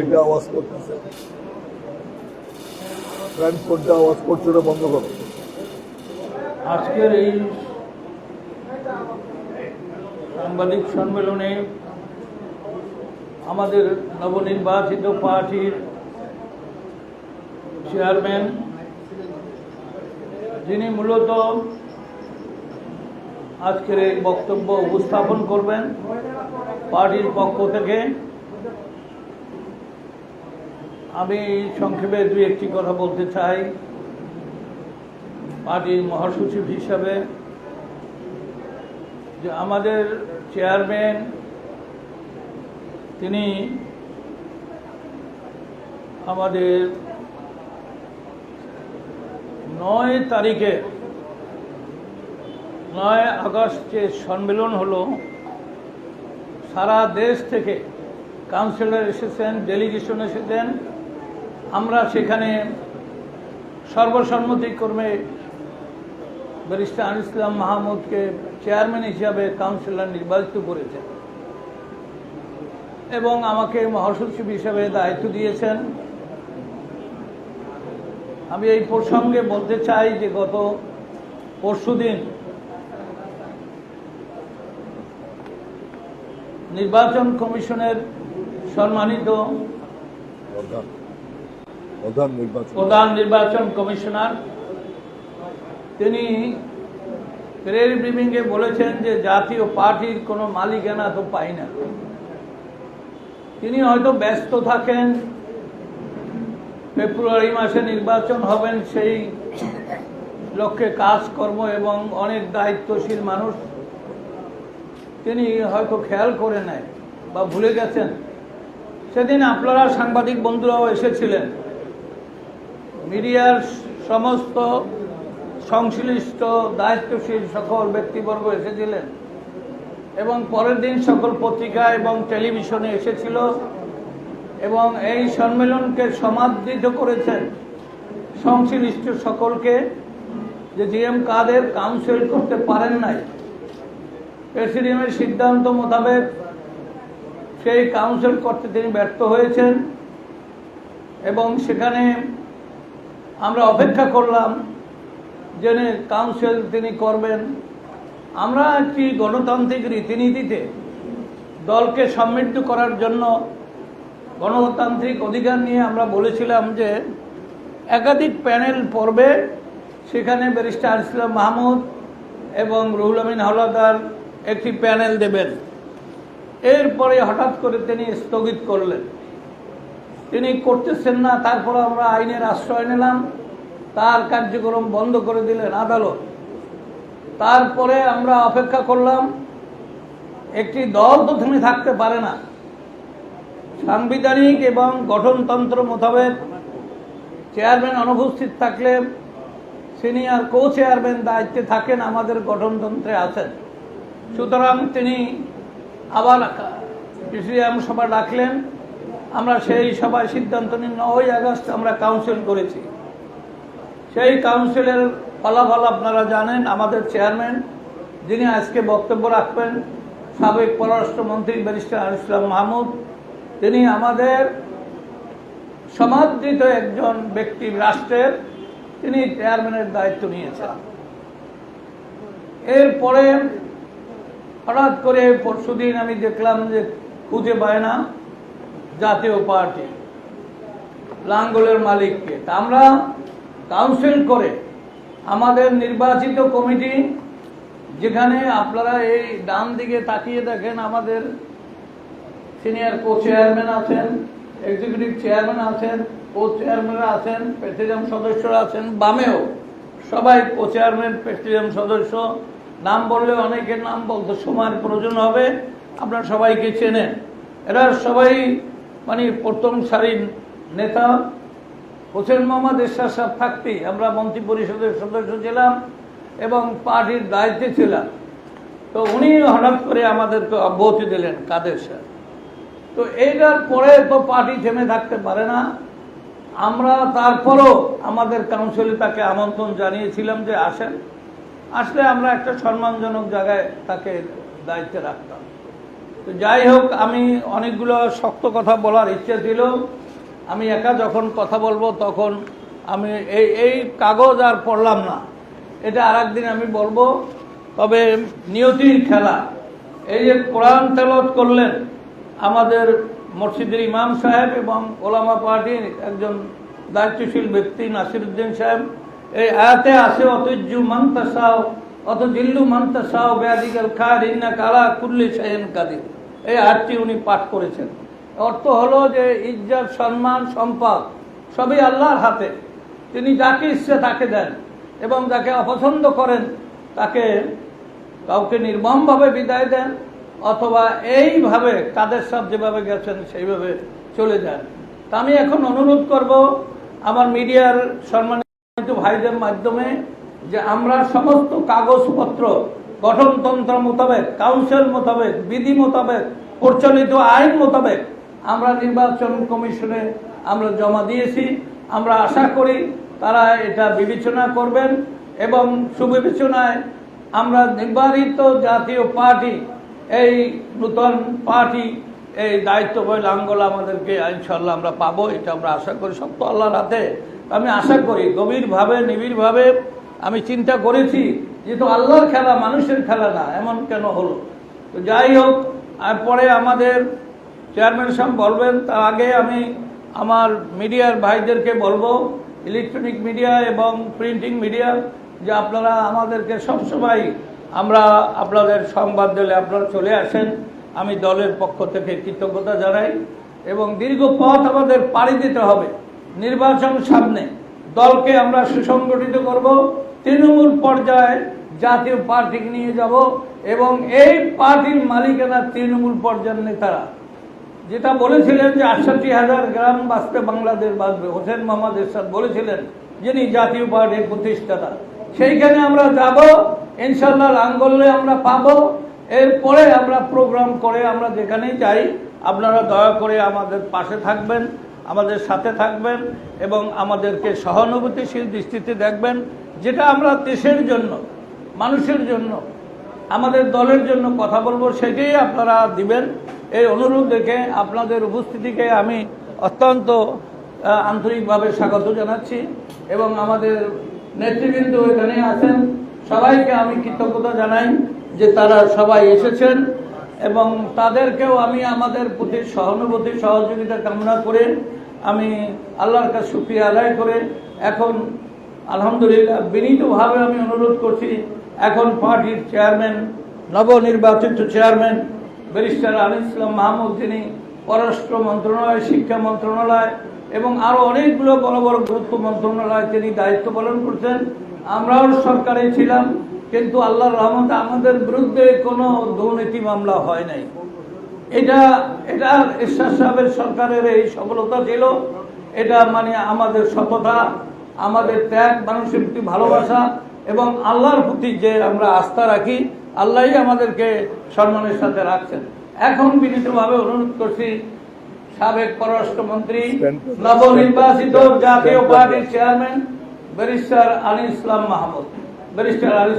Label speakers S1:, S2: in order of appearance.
S1: এটা আওয়াজ করতেছে। ট্রান্সপোর্টটা আওয়াজ করছে ওটা বন্ধ করো।
S2: আজকের এই সাংবাদিক সম্মেলনে আমাদের নবনির্বাচিত পার্টির চেয়ারম্যান যিনি মূলত আজকের এই বক্তব্য উপস্থাপন করবেন পার্টির পক্ষ থেকে। আমি সংক্ষেপে দুই একটি কথা বলতে চাই। পার্টির মহাসচিব হিসাবে যে আমাদের চেয়ারম্যান, তিনি আমাদের নয় তারিখে, নয় আগস্ট যে সম্মেলন হলো। সারা দেশ থেকে কাউন্সিলর এসেছেন, ডেলিগেশন এসেছেন। আমরা সেখানে সর্বসম্মতিক্রমে ব্যারিস্টার আনিস ইসলাম মাহমুদকে চেয়ারম্যান হিসাবে কাউন্সিলর নির্বাচিত করেছেন এবং আমাকে মহাসচিব হিসাবে দায়িত্ব দিয়েছেন। আমি এই প্রসঙ্গে বলতে চাই যে গত পরশুদিন নির্বাচন কমিশনের সম্মানিত
S1: প্রধান নির্বাচন।
S2: প্রধান নির্বাচন কমিশনার, তিনি প্রের ব্রিফিংয়ে বলেছেন যে জাতীয় পার্টির কোনো মালিকানা তো পাই না। তিনি হয়তো ব্যস্ত থাকেন, ফেব্রুয়ারি মাসে নির্বাচন হবেন সেই লক্ষ্যে কাজকর্ম এবং অনেক দায়িত্বশীল মানুষ। তিনি হয়তো খেয়াল করে নেয় বা ভুলে গেছেন। সেদিন আপনারা সাংবাদিক বন্ধুরাও এসেছিলেন। মিডিয়ার সমস্ত সংশ্লিষ্ট দায়িত্বশীল সকল ব্যক্তিবর্গ এসেছিলেন এবং পরের দিন সকল পত্রিকা এবং টেলিভিশনে এসেছিল এবং এই সম্মেলনকে সমাদৃত করেছেন সংশ্লিষ্ট সকলকে যে জিএম কাদের কাউন্সিল করতে পারেন নাই। প্রেসিডিয়ামের সিদ্ধান্ত মোতাবেক সেই কাউন্সিল করতে তিনি ব্যর্থ হয়েছেন এবং সেখানে আমরা অপেক্ষা করলাম যে কাউন্সিল তিনি করবেন। আমরা একটি গণতান্ত্রিক রীতিনীতিতে দলকে সমৃদ্ধ করার জন্য গণতান্ত্রিক অধিকার নিয়ে আমরা বলেছিলাম যে, একাধিক প্যানেল পড়বে। সেখানে ব্যারিস্টার ইসলাম মাহমুদ এবং রুহুল আমিন হাওলাদার একটি প্যানেল দেবেন। এরপরে হঠাৎ করে তিনি স্থগিত করলেন। তিনি করতেছেন না, তারপরে আমরা আইনের আশ্রয় নিলাম, তার কার্যক্রম বন্ধ করে দিলেন আদালত। তারপরে আমরা অপেক্ষা করলাম, একটি দল তো থাকতে পারে না। সাংবিধানিক এবং গঠনতন্ত্র মোতাবেক চেয়ারম্যান অনুপস্থিত থাকলে সিনিয়র কো চেয়ারম্যান দায়িত্বে থাকেন, আমাদের গঠনতন্ত্রে আছেন। সুতরাং তিনি আবার প্রেসিডিয়াম সভা ডাকলেন। আমরা সেই সভায় সিদ্ধান্ত নিই নয় আগস্ট আমরা কাউন্সিল করেছি। সেই কাউন্সিলের ফলাফল আপনারা জানেন, আমাদের চেয়ারম্যান যিনি আজকে বক্তব্য রাখবেন, সাবেক পররাষ্ট্রমন্ত্রী ব্যারিস্টার ইসলাম মাহমুদ, তিনি আমাদের সমাদৃত একজন ব্যক্তি রাষ্ট্রের, তিনি চেয়ারম্যানের দায়িত্ব নিয়েছেন। এরপরে হঠাৎ করে পরশুদিন আমি দেখলাম যে খুঁজে পায় না। জাতীয় পার্টি, লাঙ্গলের মালিককে। আমরা কাউন্সিল করে আমাদের নির্বাচিত কমিটি, যেখানে আপনারা এই ডান দিকে তাকিয়ে দেখেন আমাদের সিনিয়র কো চেয়ারম্যান আছেন এক্সিকিউটিভ চেয়ারম্যান আছেন কো চেয়ারম্যানরা আছেন প্রেসিডিয়াম সদস্যরা আছেন, বামেও সবাই কো চেয়ারম্যান প্রেসিডিয়াম সদস্য। নাম বললে অনেকের নাম বলতে সময়ের প্রয়োজন হবে, আপনারা সবাইকে চেনেন। এরা সবাই মানে প্রথম সারির নেতা হোসেন মোহাম্মদ এরশাদ সাহেব থাকতেই আমরা মন্ত্রী পরিষদের সদস্য ছিলাম এবং পার্টির দায়িত্বে ছিলাম। তো উনি হঠাৎ করে আমাদেরকে অব্যাহতি দিলেন কাদের সাহেব তো এইটার পরে তো পার্টি থেমে থাকতে পারে না। আমরা তারপরও আমাদের কাউন্সিলে তাকে আমন্ত্রণ জানিয়েছিলাম যে আসেন। আসলে আমরা একটা সম্মানজনক জায়গায় তাকে দায়িত্বে রাখতাম। তো যাই হোক আমি অনেকগুলো শক্ত কথা বলার ইচ্ছে ছিল। আমি একা যখন কথা বলব তখন আমি এই এই কাগজ আর পড়লাম না। এটা আর একদিন আমি বলব। তবে নিয়তির খেলা। এই যে কোরআন তেলত করলেন আমাদের মসজিদের ইমাম সাহেব এবং ওলামা পার্টির একজন দায়িত্বশীল ব্যক্তি নাসিরুদ্দিন সাহেব, এই আয়াতে আছে, অতজ্জু মান্তাসাও অত জিল্লু মান্তাসাও ব্যাধিকাল খার ইন্না কালা কুল্লি শাহিন কাদির। এই আয়াতটি উনি পাঠ করেছেন। অর্থ হলো যে ইজ্জত, সম্মান, সম্পদ সবই আল্লাহর হাতে। তিনি যাকে ইচ্ছে তাকে দেন এবং যাকে অপছন্দ করেন তাকে কাউকে নির্মমভাবে বিদায় দেন অথবা এইভাবে কাদের সব যেভাবে গেছেন সেইভাবে চলে যান। তা আমি এখন অনুরোধ করব আমার মিডিয়ার সম্মানিত ভাইদের মাধ্যমে যে আমরা সমস্ত কাগজপত্র, গঠনতন্ত্র মোতাবেক, কাউন্সিল মোতাবেক, বিধি মোতাবেক, প্রচলিত আইন মোতাবেক আমরা নির্বাচন কমিশনে আমরা জমা দিয়েছি। আমরা আশা করি তারা এটা বিবেচনা করবেন এবং সুবিবেচনায় আমরা নির্বাচিত জাতীয় পার্টি, এই নূতন পার্টি, এই দায়িত্ব লাঙ্গল আমাদেরকে ইনশাল্লাহ আমরা পাবো, এটা আমরা আশা করি। সব তো আল্লাহর হাতে। আমি আশা করি গভীরভাবে, নিবিড়ভাবে আমি চিন্তা করেছি যেহেতু আল্লাহর খেলা, মানুষের খেলা না, এমন কেন হলো? তো যাই হোক পরে আমাদের চেয়ারম্যান সাহেব বলবেন, তার আগে আমি আমার মিডিয়ার ভাইদেরকে বলব, ইলেকট্রনিক মিডিয়া এবং প্রিন্টিং মিডিয়া, যে আপনারা আমাদেরকে সবসময় আমরা আপনাদের সংবাদ দিলে আপনারা চলে আসেন। আমি দলের পক্ষ থেকে কৃতজ্ঞতা জানাই এবং দীর্ঘ পথ আমাদের পাড়ি দিতে হবে। নির্বাচন সামনে দলকে আমরা সুসংগঠিত করব। তৃণমূল পর্যায়ে জাতীয় পার্টিকে নিয়ে যাব এবং এই পার্টির মালিকানা তৃণমূল পর্যায়ের নেতারা। যেটা বলেছিলেন যে আটষট্টি হাজার গ্রাম বাঁচবে বাংলাদেশ বাঁচবে, হোসেন মোহাম্মদ এরশাদ বলেছিলেন যিনি জাতীয় পার্টির প্রতিষ্ঠাতা। সেইখানে আমরা যাব ইনশাল্লাহ লাঙ্গলে আমরা পাবো। এরপরে আমরা প্রোগ্রাম করে আমরা যেখানেই যাই, আপনারা দয়া করে আমাদের পাশে থাকবেন। আমাদের সাথে থাকবেন এবং আমাদেরকে সহানুভূতিশীল দৃষ্টিতে দেখবেন, যেটা আমরা দেশের জন্য, মানুষের জন্য, আমাদের দলের জন্য কথা বলব, সেটাই আপনারা দিবেন। এই অনুরোধ দেখে আপনাদের উপস্থিতিকে আমি অত্যন্ত আন্তরিকভাবে স্বাগত জানাচ্ছি এবং আমাদের নেতৃবৃন্দ এখানে আছেন। সবাইকে আমি কৃতজ্ঞতা জানাই যে তারা সবাই এসেছেন। এবং তাদেরকেও আমি আমাদের প্রতি সহানুভূতি, সহযোগিতা কামনা করে আমি আল্লাহর কাছে শুক্রিয়া আদায় করে এখন আলহামদুলিল্লাহ বিনীতভাবে আমি অনুরোধ করছি, এখন পার্টির চেয়ারম্যান, নবনির্বাচিত চেয়ারম্যান ব্যারিস্টার আলী ইসলাম মাহমুদ, যিনি পররাষ্ট্র মন্ত্রণালয়, শিক্ষা মন্ত্রণালয় এবং আরও অনেকগুলো বড় বড় গুরুত্ব মন্ত্রণালয় তিনি দায়িত্ব পালন করছেন। আমরাও সরকারে ছিলাম। কিন্তু আল্লাহর রহমতে আমাদের বিরুদ্ধে কোনো দুর্নীতি মামলা হয় নাই। এটা এটা ঈশ্বর সাহেবের সরকারের এই সফলতা ছিল। এটা মানে আমাদের সততা, আমাদের ত্যাগ, মানুষের প্রতি ভালোবাসা এবং আল্লাহর প্রতি যে আমরা আস্থা রাখি, আল্লাহই আমাদেরকে সম্মানের সাথে রাখছেন। এখন বিনীতভাবে অনুরোধ করছি সাবেক পররাষ্ট্রমন্ত্রী, নবনির্বাচিত জাতীয় পার্টির chairman barrister Ali Islam Mahmud. Barrister Ali